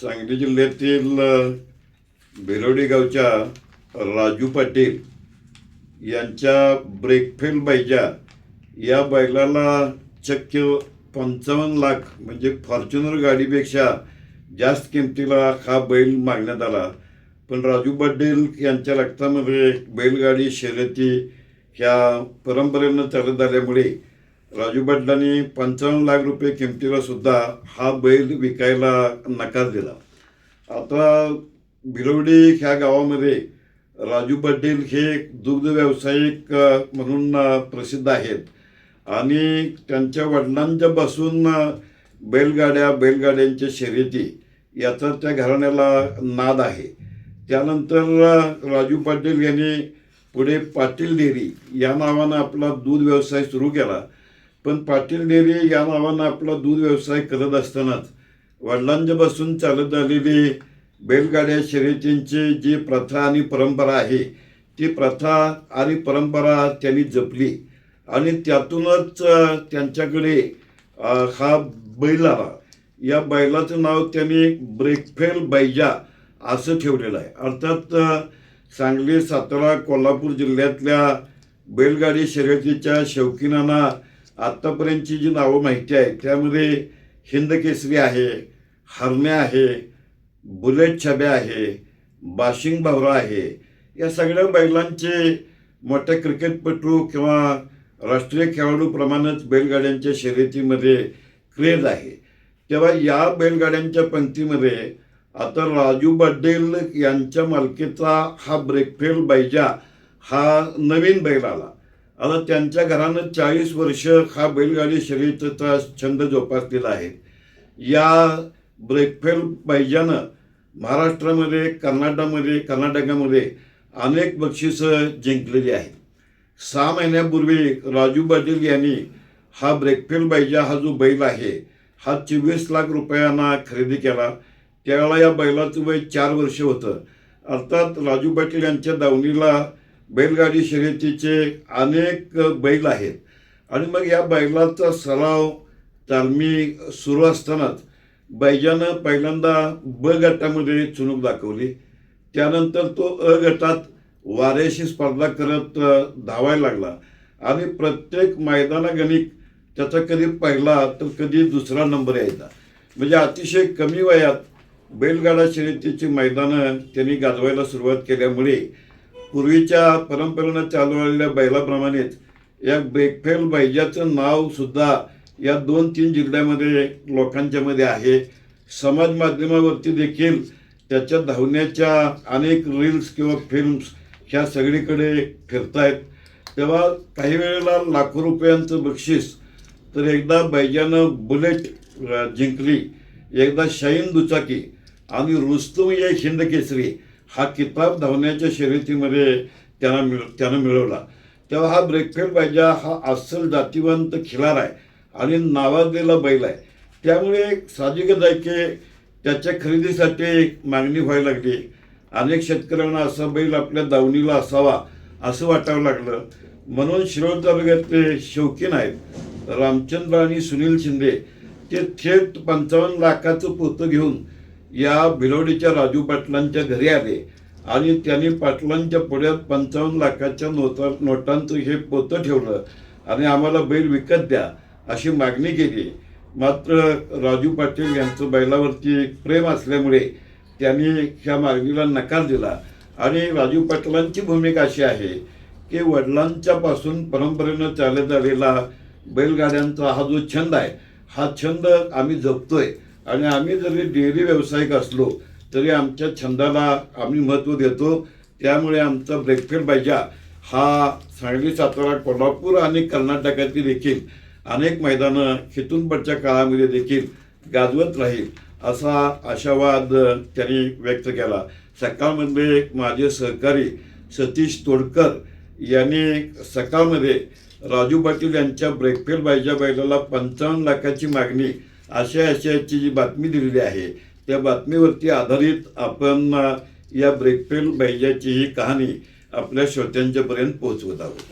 सांगली जिल्ह्यातील अ, बेलोडी गावच्या राजू पाटील यांच्या ब्रेकफेल बैजा. या बैलाला चक्क पंचावन्न लाख म्हणजे फॉर्च्युनर गाडीपेक्षा जास्त किमतीला हा बैल मागण्यात आला. पण राजू पाटील यांच्या रक्तामध्ये बैलगाडी शर्यती ह्या परंपरेनं चालत आल्यामुळे राजू पाटलांनी पंचावन्न लाख रुपये किमतीला सुद्धा हा बैल विकायला नकार दिला. आता भिलवडी ह्या गावामध्ये राजू पाटील हे दुग्ध व्यावसायिक म्हणून प्रसिद्ध आहेत. आणि त्यांच्या वडिलांच्या बसून बैलगाड्या बैलगाड्यांच्या शर्यती याचा त्या घराण्याला नाद आहे. त्यानंतर राजू पाटील यांनी पुढे पाटील डेअरी या नावानं आपला दूध व्यवसाय सुरू केला. पण पाटील डेअरी या नावानं आपला दूध व्यवसाय करत असतानाच वडिलांच्यापासून चालत आलेली बैलगाड्या शर्यतींची जी प्रथा आणि परंपरा आहे ती प्रथा आणि परंपरा त्यांनी जपली. आणि त्यातूनच त्यांच्याकडे हा बैल आला. या बैलाचं नाव त्यांनी ब्रेकफेल बैजा असं ठेवलेलं आहे. अर्थात सांगली सातारा कोल्हापूर जिल्ह्यातल्या बैलगाडी शर्यतीच्या शौकीनांना आत्तापर्यंतची जी नावं माहिती आहे त्यामध्ये हिंद केसरी आहे हरण्या आहे बुलेट छब्या आहे बाशिंग भावरा आहे या सगळ्या बैलांचे मोठ्या क्रिकेटपटू किंवा राष्ट्रीय खेळाडूप्रमाणेच बैलगाड्यांच्या शर्यतीमध्ये क्रेज आहे. तेव्हा या बैलगाड्यांच्या पंक्तीमध्ये आता राजू बड्डेल यांच्या मालकीचा हा ब्रेकफेल बैजा हा नवीन बैल आला. आता त्यांच्या घरानं चाळीस वर्ष हा बैलगाडी शर्यतीचा छंद जोपासलेला आहे. या ब्रेकफेल बैजानं महाराष्ट्रामध्ये कर्नाटकमध्ये कर्नाटकामध्ये अनेक बक्षिसं जिंकलेली आहेत. सहा महिन्यापूर्वी राजू पाटील यांनी हा ब्रेकफेल बैजा हा जो बैल आहे हा चोवीस लाख रुपयांना खरेदी केला. त्यावेळेला या बैलाचं वय चार वर्ष होतं. अर्थात राजू पाटील यांच्या दावणीला बैलगाडी शर्यतीचे अनेक बैल आहेत. आणि मग या बैलाचा सराव तालमी सुरू असतानाच बैजानं पहिल्यांदा ब गटामध्ये चुणूक दाखवली. त्यानंतर तो अ गटात वाऱ्याशी स्पर्धा करत धावायला लागला. आणि प्रत्येक मैदानागणिक त्याचा कधी पहिला तर कधी दुसरा नंबर यायचा. म्हणजे अतिशय कमी वयात बैलगाडा शर्यतीची मैदानं त्यांनी गाजवायला सुरुवात केल्यामुळे पूर्वीच्या परंपरेनं चालू आलेल्या बैलाप्रमाणेच या ब्रेकफेल बैजाचं नाव सुद्धा या दोन तीन जिल्ह्यामध्ये लोकांच्या मध्ये आहे. समाज माध्यमावरती देखील त्याच्या धावण्याच्या अनेक रील्स किंवा फिल्म्स ह्या सगळीकडे फिरतायत. तेव्हा काही वेळेला लाखो रुपयांचं बक्षीस तर एकदा बैजानं बुलेट जिंकली एकदा शाईन दुचाकी आणि रुस्तुम या हिंद केसरी हा किताब धावण्याच्या शर्यतीमध्ये त्यांना मिळ त्यानं मिळवला. तेव्हा हा ब्रेकफेल बैजा हा अस्सल जातीवंत खिलार आहे आणि नावाजलेला बैल आहे. त्यामुळे साहजिकच आहे की त्याच्या खरेदीसाठी मागणी व्हायला लागली. अनेक शेतकऱ्यांना असा बैल आपल्या दावणीला असावा असं वाटावं लागलं. म्हणून शिरोळ तालुक्यातले शौकीन आहेत रामचंद्र आणि सुनील शिंदे ते थेट पंचावन्न लाखाचं पोतं घेऊन या भिलोडीच्या राजू पाटलांच्या घरी आले. आणि त्यांनी पाटलांच्या पुढ्यात पंचावन्न लाखाच्या नोटा नोटांचं हे पोतं ठेवलं. आणि आम्हाला बैल विकत द्या अशी मागणी केली. मात्र राजू पाटील यांचं बैलावरती प्रेम असल्यामुळे त्यांनी ह्या मागणीला नकार दिला. आणि राजू पाटलांची भूमिका अशी आहे की वडिलांच्या पासून परंपरेनं चालत आलेला बैलगाड्यांचा हा जो छंद आहे हा छंद आम्ही जपतोय. आणि आम्ही जरी डेअरी व्यावसायिक असलो तरी आमच्या छंदाला आम्ही महत्त्व देतो. त्यामुळे आमचा ब्रेकफेल बायजा हा सांगली सातारा कोल्हापूर आणि कर्नाटकातील देखील अनेक मैदानं हिथून काळामध्ये देखील गाजवत राहील असा आशावाद त्यांनी व्यक्त केला. सकाळमध्ये माझे सहकारी सतीश तोडकर यांनी सकाळमध्ये राजू पाटील यांच्या ब्रेकफेल बायजा बैलाला पंचावन्न लाखाची मागणी अशा अशाची जी बातमी दिलेली आहे त्या बातमीवरती आधारित आपण या ब्रेकफेल बैजाची ही कहाणी आपल्या श्रोत्यांच्यापर्यंत पोहोचवत आहोत.